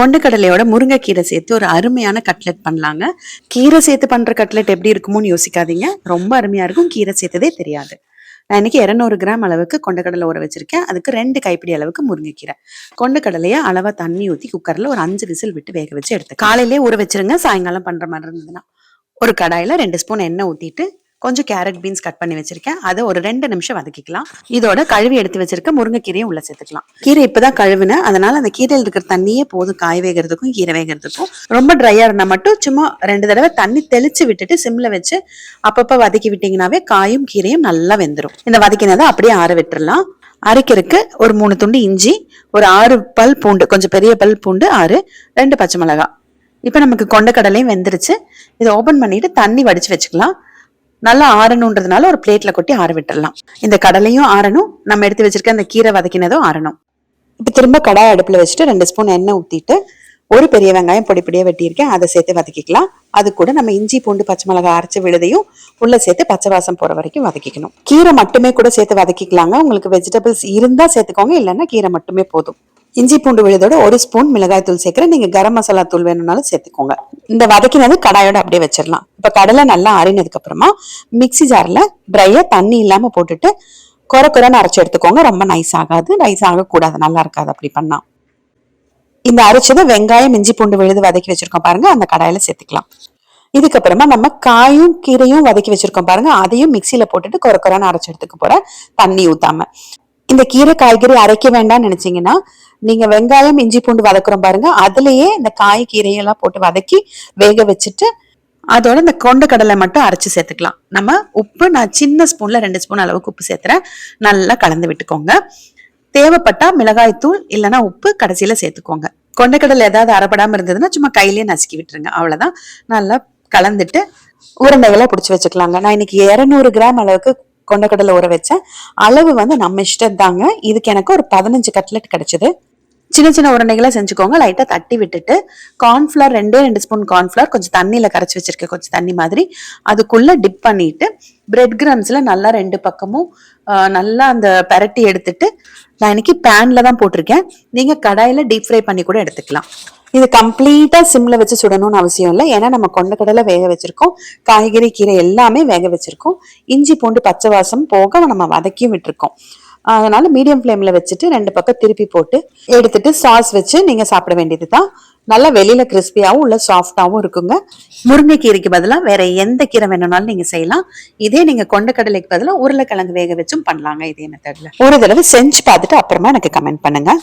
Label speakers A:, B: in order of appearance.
A: கொண்டக்கடலையோட முருங்கைக்கீரை சேர்த்து ஒரு அருமையான கட்லெட் பண்ணலாங்க. கீரை சேர்த்து பண்ற கட்லெட் எப்படி இருக்குமோன்னு யோசிக்காதீங்க. ரொம்ப அருமையா இருக்கும். கீரை சேர்த்ததே தெரியாது. நான் இன்னைக்கு இரநூறு கிராம் அளவுக்கு கொண்டக்கடலை ஊற வச்சிருக்கேன். அதுக்கு ரெண்டு கைப்பிடி அளவுக்கு முருங்கைக்கீரை. கொண்டக்கடலையை அளவா தண்ணி ஊற்றி குக்கர்ல ஒரு அஞ்சு விசில் விட்டு வேக வச்சு எடுத்து காலையிலே ஊற வச்சிருங்க. சாயங்காலம் பண்ற மாதிரி இருந்ததுன்னா ஒரு கடாயில ரெண்டு ஸ்பூன் எண்ணெய் ஊத்திட்டு கொஞ்சம் கேரட் பீன்ஸ் கட் பண்ணி வச்சிருக்கேன். அதை ஒரு ரெண்டு நிமிஷம் வதக்கிக்கலாம். இதோட கழுவி எடுத்து வச்சிருக்க முருங்கைக்கீரையும் உள்ள சேர்த்துக்கலாம். கீரை இப்பதான் கழுவினேன். அதனால அந்த கீரையில் இருக்கிற தண்ணியே போதும். காய் வேகிறதுக்கும் கீரை வேகிறதுக்கும். ரொம்ப ட்ரையா இருந்தா மட்டும் சும்மா ரெண்டு தடவை தண்ணி தெளிச்சு விட்டுட்டு சிம்ல வச்சு அப்பப்ப வதக்கி விட்டீங்கன்னாவே காயும் கீரையும் நல்லா வெந்துடும் இந்த வதக்கினதை அப்படியே ஆற விட்டுறலாம். அரைக்கிறதுக்கு ஒரு மூணு துண்டு இஞ்சி ஒரு ஆறு பல் பூண்டு கொஞ்சம் பெரிய பல் பூண்டு ஆறு ரெண்டு பச்சை மிளகா இப்போ நமக்கு கொண்டக்கடலையும் வெந்துருச்சு. இதை ஓபன் பண்ணிட்டு தண்ணி வடிச்சு வச்சுக்கலாம். நல்லா ஆறணுன்றதுனால ஒரு பிளேட்ல கொட்டி ஆற விட்டுடலாம் இந்த கடலையும் ஆறணும். நம்ம எடுத்து வச்சிருக்க அந்த கீரை வதக்கினதும் ஆறணும். இப்போ திரும்ப கடாய் அடுப்பில் வச்சுட்டு ரெண்டு ஸ்பூன் எண்ணெய் ஊற்றிட்டு ஒரு பெரிய வெங்காயம் பொடி பொடியாக வெட்டியிருக்கேன். அதை சேர்த்து வதக்கிக்கலாம். அது கூட நம்ம இஞ்சி பூண்டு பச்சை மிளகாய் அரைச்சி விழுதையும் உள்ளே சேர்த்து பச்சை வாசம் போகிற வரைக்கும் வதக்கிக்கணும். கீரை மட்டுமே கூட சேர்த்து வதக்கிக்கலாங்க. உங்களுக்கு வெஜிடபிள்ஸ் இருந்தால் சேர்த்துக்கோங்க இல்லைன்னா கீரை மட்டுமே போதும். இஞ்சி பூண்டு விழுதோட ஒரு ஸ்பூன் மிளகாய் தூள் சேர்க்கிறேன். நீங்க கரம் மசாலா தூள் வேணும்னாலும் சேர்த்துக்கோங்க. இந்த வதக்கினது கடாயோட அப்படியே வச்சிடலாம். இப்ப கடலை நல்லா அரினதுக்கு அப்புறமா மிக்ஸி ஜார்ல ட்ரையா தண்ணி இல்லாம போட்டுட்டு குறை குறைன்னு அரைச்சு எடுத்துக்கோங்க. ரொம்ப நைஸ் ஆகாது. நைஸ் ஆகக்கூடாது. நல்லா இருக்காது அப்படி பண்ணா. இந்த அரைச்சதை வெங்காயம் இஞ்சி பூண்டு விழுது வதக்கி வச்சிருக்கோம் பாருங்க. அந்த கடாயில சேர்த்துக்கலாம். இதுக்கப்புறமா நம்ம காயும் கீரையும் வதக்கி வச்சிருக்கோம் பாருங்க. அதையும் மிக்சியில போட்டுட்டு குறை குறைன்னு அரைச்சு எடுத்துக்க போறேன். தண்ணி ஊத்தாம. இந்த கீரை காய்கறி அரைக்க வேண்டாம்னு நினைச்சீங்கன்னா நீங்க வெங்காயம் இஞ்சி பூண்டு வதக்குறோம் பாருங்க. அதுலயே இந்த காய் கீரையெல்லாம் போட்டு வதக்கி வேக வச்சுட்டு அதோட இந்த கொண்ட கடலை மட்டும் அரைச்சு சேர்த்துக்கலாம். நம்ம உப்பு நான் சின்ன ஸ்பூன்ல ரெண்டு ஸ்பூன் அளவுக்கு உப்பு சேர்த்துறேன். நல்லா கலந்து விட்டுக்கோங்க. தேவைப்பட்டா மிளகாய் தூள் இல்லைன்னா உப்பு கடைசியில சேர்த்துக்கோங்க. கொண்டக்கடலை ஏதாவது அரைப்படாம இருந்ததுன்னா சும்மா கையிலேயே நசுக்கி விட்டுருங்க. அவ்வளவுதான். நல்லா கலந்துட்டு உருண்டைகளை பிடிச்சி வச்சுக்கலாங்க. நான் இன்னைக்கு இரநூறு கிராம் அளவுக்கு கொண்டக்கடலை ஊற வச்சேன். அளவு வந்து நம்ம இஷ்டம் தாங்க இதுக்கு எனக்கு ஒரு பதினஞ்சு கட்லெட் கிடைச்சது. சின்ன சின்ன உருண்டைகளை செஞ்சுக்கோங்க. லைட்டா தட்டி விட்டுட்டு கார்ன்ஃபிளவர் ரெண்டே ரெண்டு ஸ்பூன் கார்ன்ஃபிளவர் கொஞ்சம் தண்ணியில கரைச்சி வச்சிருக்கேன் கொஞ்சம் தண்ணி மாதிரி. அதுக்குள்ள டிப் பண்ணிட்டு பிரெட் கிரம்ஸ்ல நல்லா ரெண்டு பக்கமும் நல்லா அந்த பெரட்டி எடுத்துட்டு நான் இன்னைக்கு பேன்ல தான் போட்டிருக்கேன். நீங்க கடாயில டீப் ஃப்ரை பண்ணி கூட எடுத்துக்கலாம். இது கம்ப்ளீட்டா சிம்ல வச்சு சுடணும்னு அவசியம் இல்லை. ஏன்னா நம்ம கொண்ட கடலை வேக வச்சிருக்கோம். காய்கறி கீரை எல்லாமே வேக வச்சிருக்கோம். இஞ்சி பூண்டு பச்சை வாசம் போக நம்ம வதக்கியும் விட்டுருக்கோம். அதனால் மீடியம் ஃப்ளேமில் வச்சுட்டு ரெண்டு பக்கம் திருப்பி போட்டு எடுத்துட்டு சாஸ் வச்சு நீங்கள் சாப்பிட வேண்டியது தான் நல்லா வெளியில் கிறிஸ்பியாகவும் உள்ள சாஃப்டாகவும் இருக்குங்க. முருங்கைக்கீரைக்கு பதிலாக வேற எந்த கீரை வேணும்னாலும் நீங்கள் செய்யலாம். இதே நீங்க கொண்டக்கடலைக்கு பதிலாக உருளைக்கிழங்கு வேக வச்சும் பண்ணலாங்க இதே மெத்தடில் ஒரு தடவை செஞ்சு பார்த்துட்டு அப்புறமா எனக்கு கமெண்ட் பண்ணுங்கள்